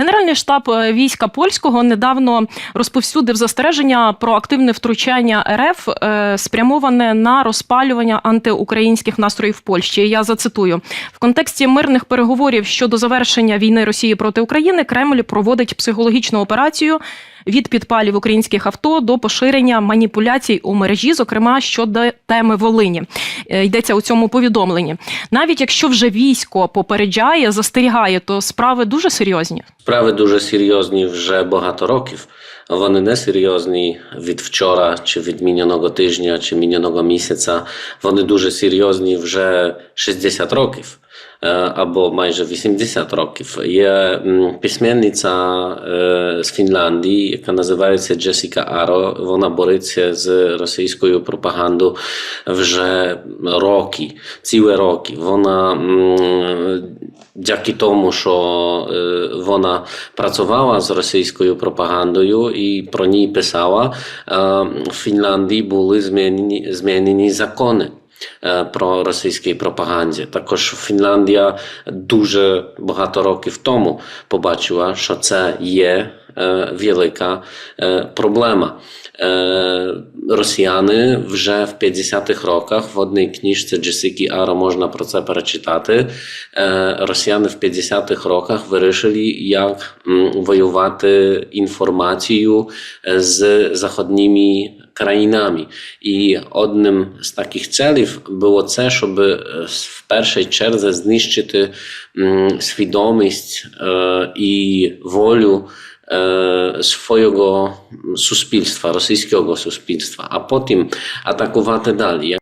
Генеральний штаб е, війська польського недавно розповсюдив застереження про активне втручання РФ, е, спрямоване на розпалювання антиукраїнських настроїв в Польщі. Я зацитую в контексті мирних переговорів щодо завершення війни Росії проти України. Кремль проводить психологічну операцію від підпалів українських авто до поширення маніпуляцій у мережі, зокрема щодо теми Волині. Е, Йдеться у цьому повідомленні. Навіть якщо вже військо попереджає, застерігає, то справи дуже серйозні. Справи дуже серйозні вже багато років. Вони не серйозні від вчора, чи від міняного тижня, чи міняного місяця. Вони дуже серйозні вже 60 років. Е, Або майже 80 років. Є письменниця е, з Фінляндії, яка називається Джесіка Аро. Вона бореться з російською пропагандою вже роки, цілі роки. Вона дяки тому, що е, вона працювала з російською пропагандою і про ній писала, в Фінляндії були змінені, змінені закони. Е, Про російській пропаганді. Також Фінляндія дуже багато років тому побачила, що це є е, велика е, проблема. Росіяни вже в 50-х роках в одній книжці Джесіки Аро можна про це перечитати. Росіяни в 50-х роках вирішили, як воювати інформацію з заходніми країнами. І одним з таких целів було це, щоб е, в першій черзі знищити м, свідомість е, і волю е, swojego suspilstwa, rosyjskiego suspilstwa, a potem atakować dalej.